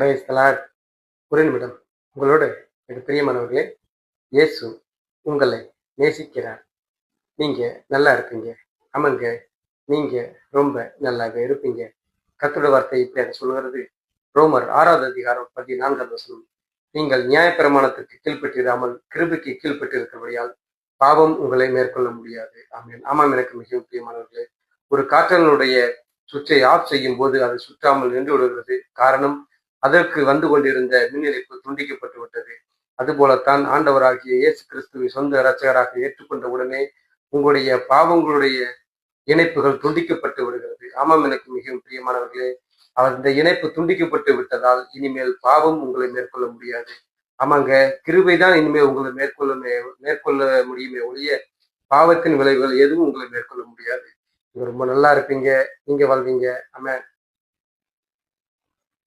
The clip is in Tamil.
பிரயஸ்தலார் ஒரு நிமிடம் உங்களோடு எனக்கு பிரியமானவர்களே இயேசு உங்களை நேசிக்கிறார். நீங்க நல்லா இருப்பீங்க. ஆமாங்க. நீங்க ரொம்ப நல்லாக இருப்பீங்க. கத்தோட வார்த்தை இப்படி அதை சொல்கிறது ரோமர் ஆறாவது அதிகாரம் பதினான்காவது வசனம். நீங்கள் நியாயப்பிரமாணத்திற்கு கீழ்ப்பட்டிராமல் கிருபைக்கு கீழ்பட்டிருக்கிறபடியால் பாவம் உங்களை மேற்கொள்ள முடியாது. ஆமீன். ஆமாம் எனக்கு மிக முக்கியமானவர்களே ஒரு காற்றனுடைய சுவிட்சை ஆஃப் செய்யும் போது அது சுற்றாமல் நின்று விடுகிறது. காரணம் அதற்கு வந்து கொண்டிருந்த மின் இணைப்பு துண்டிக்கப்பட்டு விட்டது. அதுபோலத்தான் ஆண்டவராகிய இயேசு கிறிஸ்துவை சொந்த இரட்சகராக ஏற்றுக்கொண்ட உடனே உங்களுடைய பாவங்களுடைய இணைப்புகள் துண்டிக்கப்பட்டு விடுகிறது. ஆமாம் எனக்கு மிகவும் பிரியமானவர்களே அந்த இணைப்பு துண்டிக்கப்பட்டு விட்டதால் இனிமேல் பாவம் உங்களை மேற்கொள்ள முடியாது. ஆமாங்க கிருபை தான் இனிமேல் உங்களை மேற்கொள்ள மேற்கொள்ள முடியுமே ஒழிய பாவத்தின் விளைவுகள் எதுவும் உங்களை மேற்கொள்ள முடியாது. நீங்க ரொம்ப நல்லா இருப்பீங்க நீங்க வாழ்வீங்க. ஆமாம்